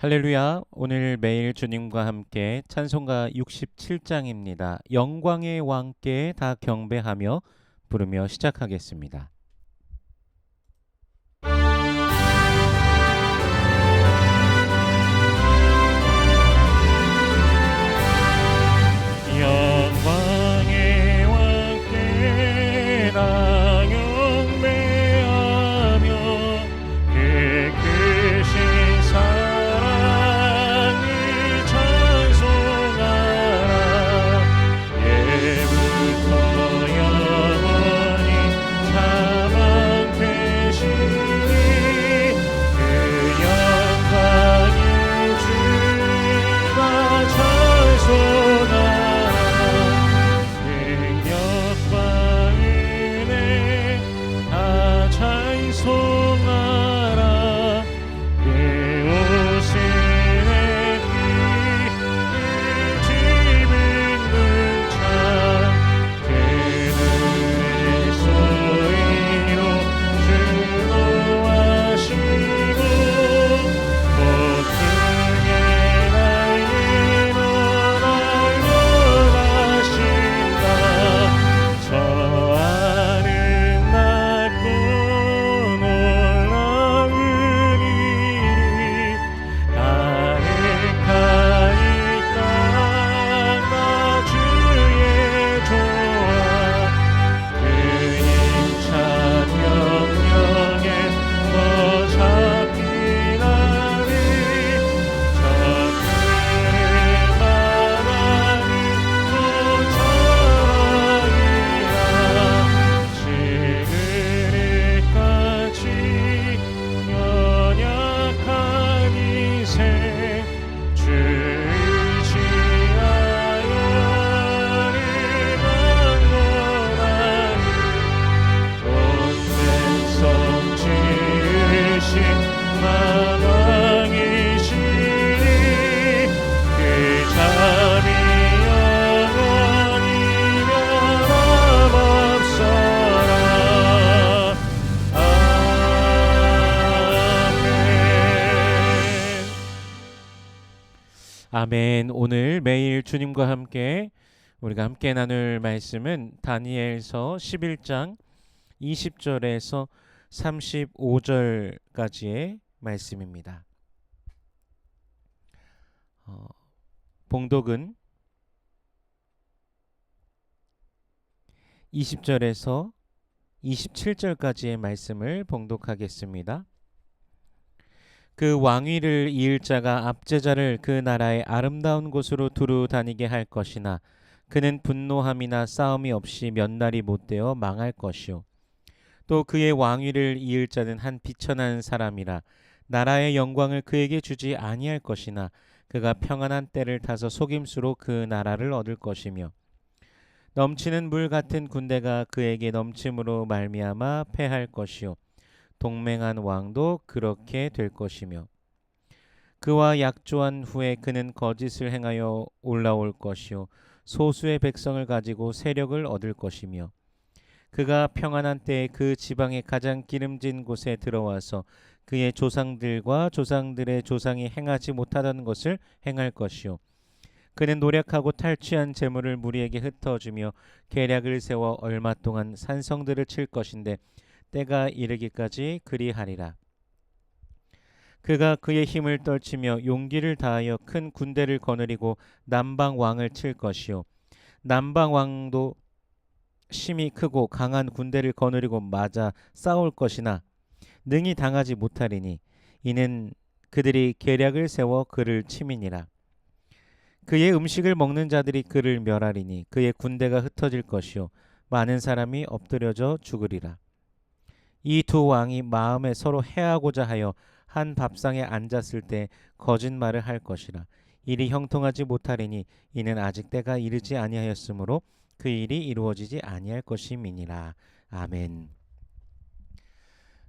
할렐루야. 오늘 매일 주님과 함께 찬송가 67장입니다. 영광의 왕께 다 경배하며 부르며 시작하겠습니다. 아멘 오늘 매일 주님과 함께 우리가 함께 나눌 말씀은 다니엘서 11장 20절에서 35절까지의 말씀입니다. 어, 봉독은 20절에서 27절까지의 말씀을 봉독하겠습니다. 그 왕위를 이을 자가 압제자를 그 나라의 아름다운 곳으로 두루 다니게 할 것이나 그는 분노함이나 싸움이 없이 몇 날이 못되어 망할 것이요. 또 그의 왕위를 이을 자는 한 비천한 사람이라 나라의 영광을 그에게 주지 아니할 것이나 그가 평안한 때를 타서 속임수로 그 나라를 얻을 것이며 넘치는 물 같은 군대가 그에게 넘침으로 말미암아 패할 것이요 동맹한 왕도 그렇게 될 것이며 그와 약조한 후에 그는 거짓을 행하여 올라올 것이요 소수의 백성을 가지고 세력을 얻을 것이며 그가 평안한 때에 그 지방의 가장 기름진 곳에 들어와서 그의 조상들과 조상들의 조상이 행하지 못하던 것을 행할 것이요 그는 노력하고 탈취한 재물을 무리에게 흩어주며 계략을 세워 얼마 동안 산성들을 칠 것인데 때가 이르기까지 그리하리라. 그가 그의 힘을 떨치며 용기를 다하여 큰 군대를 거느리고 남방 왕을 칠 것이요 남방 왕도 힘이 크고 강한 군대를 거느리고 맞아 싸울 것이나 능히 당하지 못하리니 이는 그들이 계략을 세워 그를 치민이라. 그의 음식을 먹는 자들이 그를 멸하리니 그의 군대가 흩어질 것이요 많은 사람이 엎드려져 죽으리라. 이 두 왕이 마음에 서로 해하고자 하여 한 밥상에 앉았을 때 거짓말을 할 것이라. 일이 형통하지 못하리니 이는 아직 때가 이르지 아니하였으므로 그 일이 이루어지지 아니할 것임이니라. 아멘.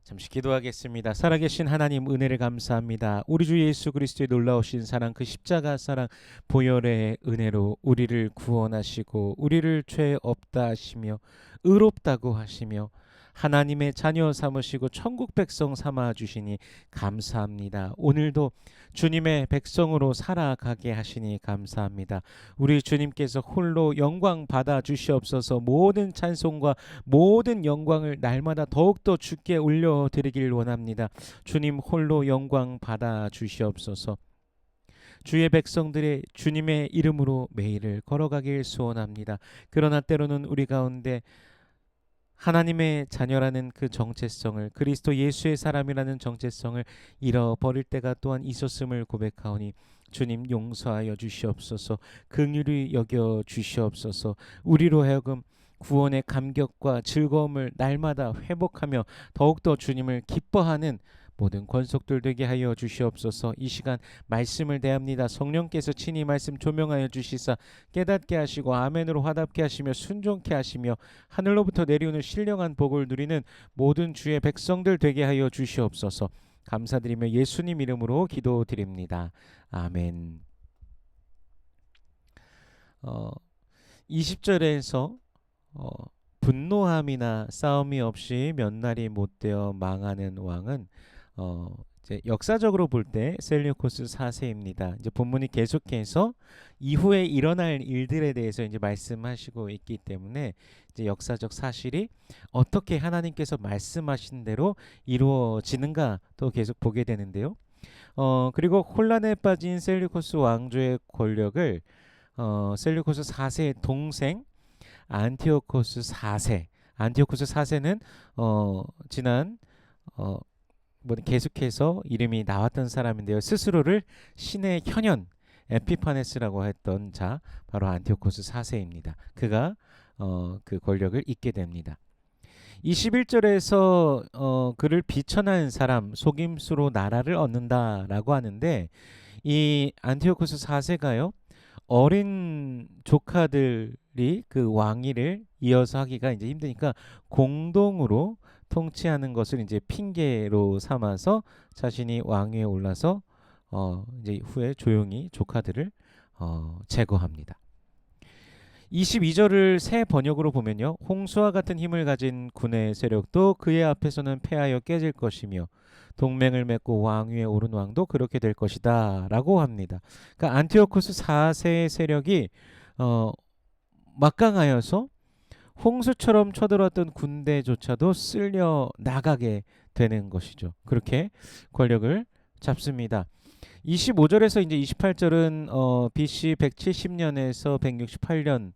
잠시 기도하겠습니다. 살아계신 하나님 은혜를 감사합니다. 우리 주 예수 그리스도의 놀라우신 사랑 그 십자가 사랑 보혈의 은혜로 우리를 구원하시고 우리를 죄 없다 하시며 의롭다고 하시며 하나님의 자녀 삼으시고 천국 백성 삼아 주시니 감사합니다. 오늘도 주님의 백성으로 살아가게 하시니 감사합니다. 우리 주님께서 홀로 영광 받아 주시옵소서. 모든 찬송과 모든 영광을 날마다 더욱더 주께 올려 드리길 원합니다. 주님 홀로 영광 받아 주시옵소서. 주의 백성들의 주님의 이름으로 매일을 걸어가길 소원합니다. 그러나 때로는 우리 가운데 하나님의 자녀라는 그 정체성을 그리스도 예수의 사람이라는 정체성을 잃어버릴 때가 또한 있었음을 고백하오니 주님 용서하여 주시옵소서 긍휼히 여겨 주시옵소서. 우리로 하여금 구원의 감격과 즐거움을 날마다 회복하며 더욱더 주님을 기뻐하는 모든 권속들 되게 하여 주시옵소서. 이 시간 말씀을 대합니다. 성령께서 친히 말씀 조명하여 주시사 깨닫게 하시고 아멘으로 화답게 하시며 순종케 하시며 하늘로부터 내려오는 신령한 복을 누리는 모든 주의 백성들 되게 하여 주시옵소서. 감사드리며 예수님 이름으로 기도드립니다. 아멘. 어, 20절에서 어, 분노함이나 싸움이 없이 몇 날이 못 되어 망하는 왕은 어, 이제 역사적으로 볼 때 셀류코스 4세입니다. 이제 본문이 계속해서 이후에 일어날 일들에 대해서 이제 말씀하시고 있기 때문에 이제 역사적 사실이 어떻게 하나님께서 말씀하신 대로 이루어지는가 또 계속 보게 되는데요. 어, 그리고 혼란에 빠진 셀류코스 왕조의 권력을 어, 셀류코스 4세의 동생 안티오코스 4세 안티오코스 4세는 어, 지난 어, 뭐 계속해서 이름이 나왔던 사람인데요. 스스로를 신의 현현 에피파네스라고 했던 자 바로 안티오코스 4세입니다. 그가 어, 그 권력을 잇게 됩니다. 21절에서 어, 그를 비천한 사람 속임수로 나라를 얻는다라고 하는데 이 안티오코스 4세가요. 어린 조카들이 그 왕위를 이어서 하기가 이제 힘드니까 공동으로 통치하는 것을 이제 핑계로 삼아서 자신이 왕위에 올라서 어 이제 후에 조용히 조카들을 어 제거합니다. 22절을 새 번역으로 보면요. 홍수와 같은 힘을 가진 군의 세력도 그의 앞에서는 패하여 깨질 것이며 동맹을 맺고 왕위에 오른 왕도 그렇게 될 것이다 라고 합니다. 그러니까 안티오코스 4세의 세력이 어 막강하여서 홍수처럼 쳐들어왔던 군대조차도 쓸려 나가게 되는 것이죠. 그렇게 권력을 잡습니다. 25절에서 이제 28절은 어, BC 170년에서 168년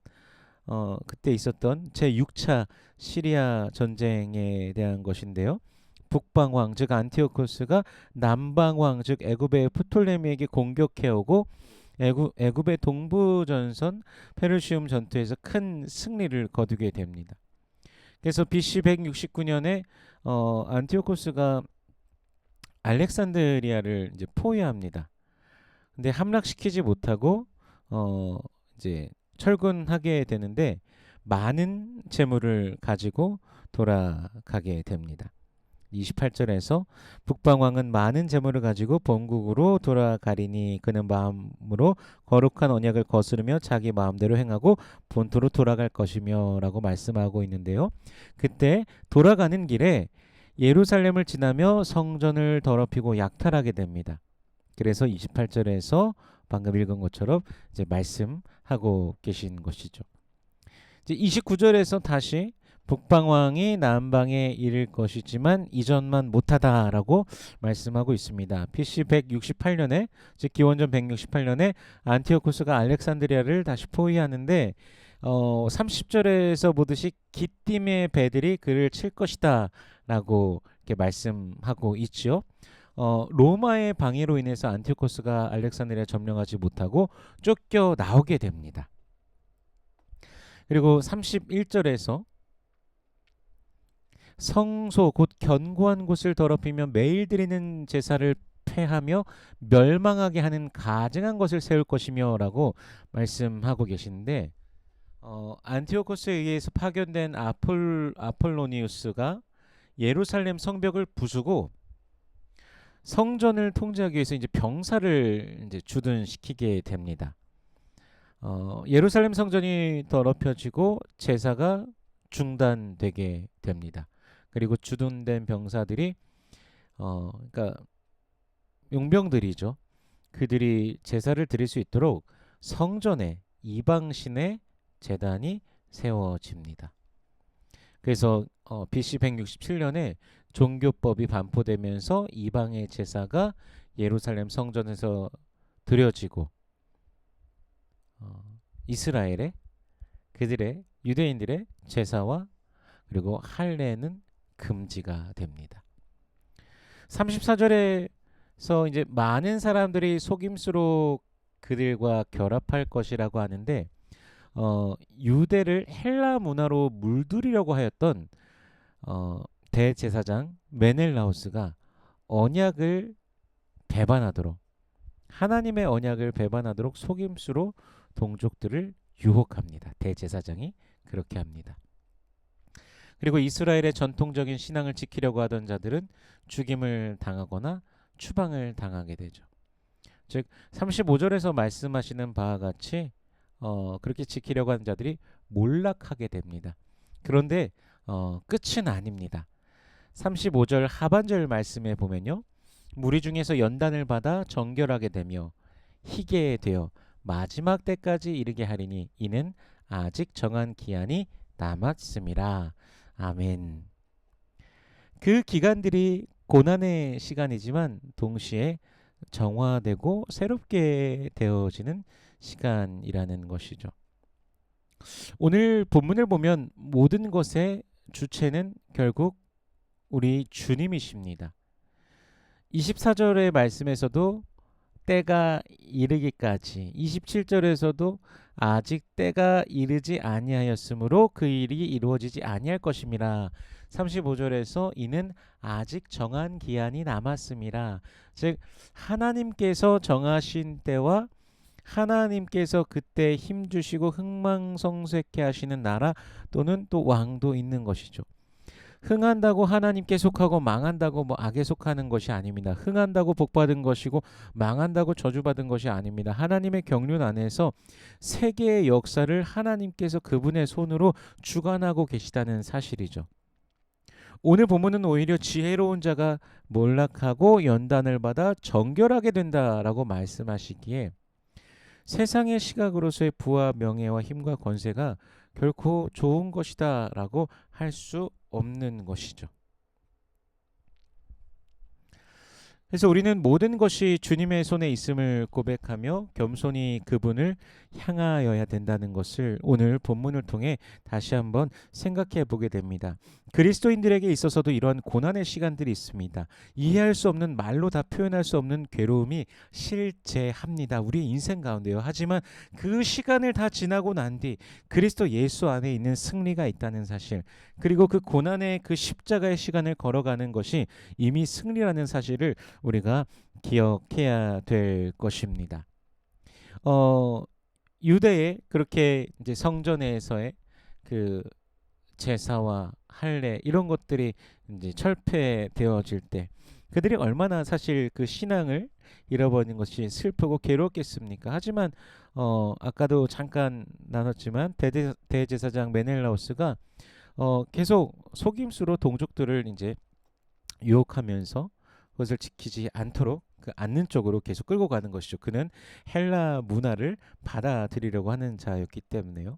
어, 그때 있었던 제 6차 시리아 전쟁에 대한 것인데요. 북방왕 즉 안티오코스가 남방왕 즉 애굽의 프톨레미에게 공격해오고 애굽, 애굽의 동부 전선 페르시움 전투에서 큰 승리를 거두게 됩니다. 그래서 BC 169년에 어, 안티오코스가 알렉산드리아를 이제 포위합니다. 근데 함락시키지 못하고 어, 이제 철군하게 되는데 많은 재물을 가지고 돌아가게 됩니다. 28절에서 북방왕은 많은 재물을 가지고 본국으로 돌아가리니 그는 마음으로 거룩한 언약을 거스르며 자기 마음대로 행하고 본토로 돌아갈 것이며라고 말씀하고 있는데요. 그때 돌아가는 길에 예루살렘을 지나며 성전을 더럽히고 약탈하게 됩니다. 그래서 28절에서 방금 읽은 것처럼 이제 말씀하고 계신 것이죠. 이제 29절에서 다시 북방왕이 남방에 이를 것이지만 이전만 못하다라고 말씀하고 있습니다. BC 168년에 즉 기원전 168년에 안티오코스가 알렉산드리아를 다시 포위하는데 어 30절에서 보듯이 기띔의 배들이 그를 칠 것이다라고 이렇게 말씀하고 있지요. 어, 로마의 방해로 인해서 안티오코스가 알렉산드리아 점령하지 못하고 쫓겨 나오게 됩니다. 그리고 31절에서 성소 곧 견고한 곳을 더럽히며 매일 드리는 제사를 폐하며 멸망하게 하는 가증한 것을 세울 것이며라고 말씀하고 계신데 어, 안티오코스에 의해서 파견된 아폴 아폴로니우스가 예루살렘 성벽을 부수고 성전을 통제하기 위해서 이제 병사를 이제 주둔시키게 됩니다. 어, 예루살렘 성전이 더럽혀지고 제사가 중단되게 됩니다. 그리고 주둔된 병사들이 어 그러니까 용병들이죠. 그들이 제사를 드릴 수 있도록 성전에 이방신의 제단이 세워집니다. 그래서 어, BC 167년에 종교법이 반포되면서 이방의 제사가 예루살렘 성전에서 드려지고 어, 이스라엘의 그들의 유대인들의 제사와 그리고 할례는 금지가 됩니다. 34절에서 이제 많은 사람들이 속임수로 그들과 결합할 것이라고 하는데 어, 유대를 헬라 문화로 물들이려고 하였던 어, 대제사장 메넬라우스가 언약을 배반하도록 하나님의 언약을 배반하도록 속임수로 동족들을 유혹합니다. 대제사장이 그렇게 합니다. 그리고 이스라엘의 전통적인 신앙을 지키려고 하던 자들은 죽임을 당하거나 추방을 당하게 되죠. 즉 35절에서 말씀하시는 바와 같이 어, 그렇게 지키려고 하는 자들이 몰락하게 됩니다. 그런데 어, 끝은 아닙니다. 35절 하반절 말씀에 보면요. 무리 중에서 연단을 받아 정결하게 되며 희게 되어 마지막 때까지 이르게 하리니 이는 아직 정한 기한이 남았음이라. 아멘. 그 기간들이 고난의 시간이지만 동시에 정화되고 새롭게 되어지는 시간이라는 것이죠. 오늘 본문을 보면 모든 것의 주체는 결국 우리 주님이십니다. 24절의 말씀에서도 때가 이르기까지 27절에서도 아직 때가 이르지 아니하였으므로 그 일이 이루어지지 아니할 것임이라 35절에서 이는 아직 정한 기한이 남았음이라 즉 하나님께서 정하신 때와 하나님께서 그때 힘 주시고 흥망성쇠케 하시는 나라 또는 또 왕도 있는 것이죠. 흥한다고 하나님께 속하고 망한다고 뭐 악에 속하는 것이 아닙니다. 흥한다고 복받은 것이고 망한다고 저주받은 것이 아닙니다. 하나님의 경륜 안에서 세계의 역사를 하나님께서 그분의 손으로 주관하고 계시다는 사실이죠. 오늘 본문은 오히려 지혜로운 자가 몰락하고 연단을 받아 정결하게 된다라고 말씀하시기에 세상의 시각으로서의 부와 명예와 힘과 권세가 결코 좋은 것이다라고 할 수 없는 것이죠. 그래서 우리는 모든 것이 주님의 손에 있음을 고백하며 겸손히 그분을 향하여야 된다는 것을 오늘 본문을 통해 다시 한번 생각해 보게 됩니다. 그리스도인들에게 있어서도 이러한 고난의 시간들이 있습니다. 이해할 수 없는 말로 다 표현할 수 없는 괴로움이 실제합니다. 우리 인생 가운데요. 하지만 그 시간을 다 지나고 난 뒤 그리스도 예수 안에 있는 승리가 있다는 사실, 그리고 그 고난의 그 십자가의 시간을 걸어가는 것이 이미 승리라는 사실을 우리가 기억해야 될 것입니다. 어, 유대의 그렇게 이제 성전에서의 그 제사와 할례 이런 것들이 이제 철폐되어질 때 그들이 얼마나 사실 그 신앙을 잃어버린 것이 슬프고 괴롭겠습니까? 하지만 어 아까도 잠깐 나눴지만 대대, 대제사장 메넬라우스가 어 계속 속임수로 동족들을 이제 유혹하면서 그것을 지키지 않도록 그 않는 쪽으로 계속 끌고 가는 것이죠. 그는 헬라 문화를 받아들이려고 하는 자였기 때문에요.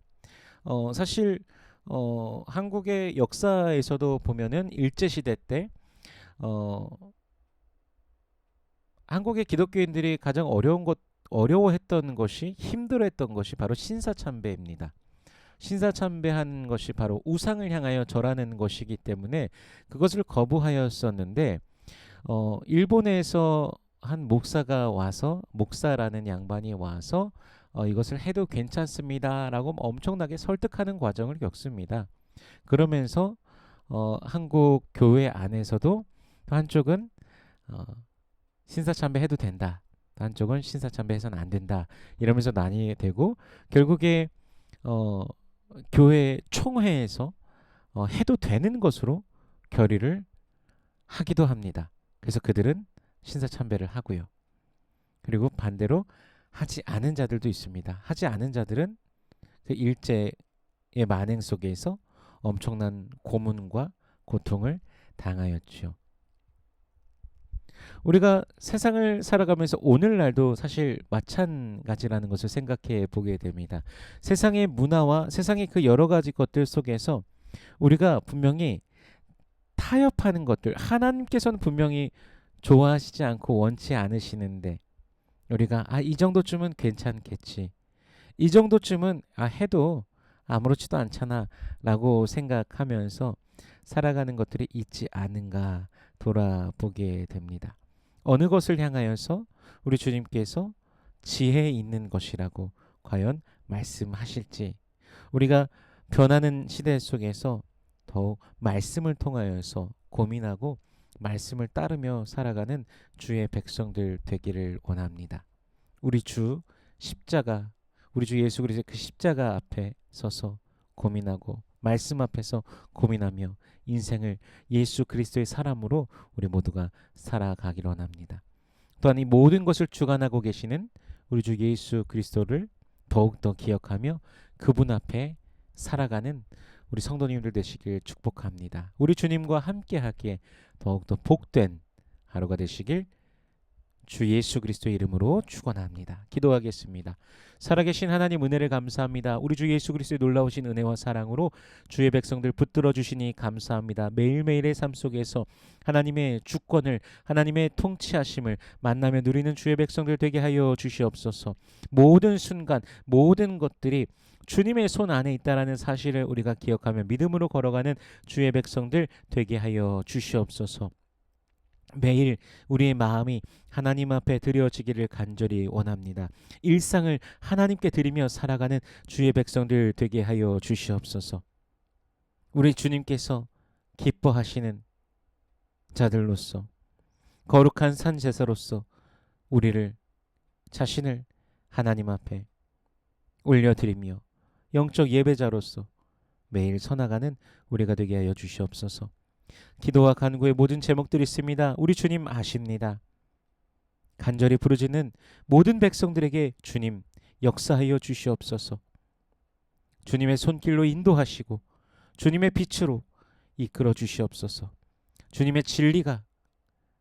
어 사실 어, 한국의 역사에서도 보면은 일제 시대 때 어, 한국의 기독교인들이 가장 어려운 것 어려워했던 것이 힘들어했던 것이 바로 신사참배입니다. 신사참배한 것이 바로 우상을 향하여 절하는 것이기 때문에 그것을 거부하였었는데 어, 일본에서 한 목사가 와서 목사라는 양반이 와서 어, 이것을 해도 괜찮습니다라고 엄청나게 설득하는 과정을 겪습니다. 그러면서 어, 한국 교회 안에서도 한쪽은 어, 신사참배 해도 된다. 한쪽은 신사참배 해서는 안 된다. 이러면서 나뉘되고 결국에 어, 교회 총회에서 어, 해도 되는 것으로 결의를 하기도 합니다. 그래서 그들은 신사참배를 하고요. 그리고 반대로 하지 않은 자들도 있습니다. 하지 않은 자들은 그 일제의 만행 속에서 엄청난 고문과 고통을 당하였죠. 우리가 세상을 살아가면서 오늘날도 사실 마찬가지라는 것을 생각해 보게 됩니다. 세상의 문화와 세상의 그 여러 가지 것들 속에서 우리가 분명히 타협하는 것들 하나님께서는 분명히 좋아하시지 않고 원치 않으시는데 우리가 아 이 정도쯤은 괜찮겠지. 이 정도쯤은 아 해도 아무렇지도 않잖아라고 생각하면서 살아가는 것들이 있지 않은가 돌아보게 됩니다. 어느 것을 향하여서 우리 주님께서 지혜 있는 것이라고 과연 말씀하실지 우리가 변하는 시대 속에서 더욱 말씀을 통하여서 고민하고 말씀을 따르며 살아가는 주의 백성들 되기를 원합니다. 우리 주 십자가 우리 주 예수 그리스도의 그 십자가 앞에 서서 고민하고 말씀 앞에서 고민하며 인생을 예수 그리스도의 사람으로 우리 모두가 살아가기를 원합니다. 또한 이 모든 것을 주관하고 계시는 우리 주 예수 그리스도를 더욱더 기억하며 그분 앞에 살아가는 우리 성도님들 되시길 축복합니다. 우리 주님과 함께 하기에 더욱더 복된 하루가 되시길 주 예수 그리스도의 이름으로 축원합니다. 기도하겠습니다. 살아계신 하나님 은혜를 감사합니다. 우리 주 예수 그리스도의 놀라우신 은혜와 사랑으로 주의 백성들 붙들어 주시니 감사합니다. 매일매일의 삶 속에서 하나님의 주권을 하나님의 통치하심을 만나며 누리는 주의 백성들 되게 하여 주시옵소서. 모든 순간 모든 것들이 주님의 손 안에 있다라는 사실을 우리가 기억하며 믿음으로 걸어가는 주의 백성들 되게 하여 주시옵소서. 매일 우리의 마음이 하나님 앞에 드려지기를 간절히 원합니다. 일상을 하나님께 드리며 살아가는 주의 백성들 되게 하여 주시옵소서. 우리 주님께서 기뻐하시는 자들로서 거룩한 산 제사로서 우리를 자신을 하나님 앞에 올려드리며 영적 예배자로서 매일 서나가는 우리가 되게 하여 주시옵소서. 기도와 간구의 모든 제목들이 있습니다. 우리 주님 아십니다. 간절히 부르짖는 모든 백성들에게 주님 역사하여 주시옵소서. 주님의 손길로 인도하시고 주님의 빛으로 이끌어 주시옵소서. 주님의 진리가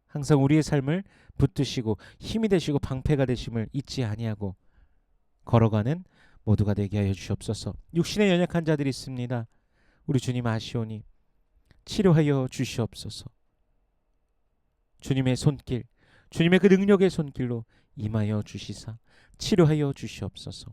항상 우리의 삶을 붙드시고 힘이 되시고 방패가 되심을 잊지 아니하고 걸어가는 모두가 되게 하여 주시옵소서. 육신에 연약한 자들이 있습니다. 우리 주님 아시오니 치료하여 주시옵소서. 주님의 손길, 주님의 그 능력의 손길로 임하여 주시사 치료하여 주시옵소서.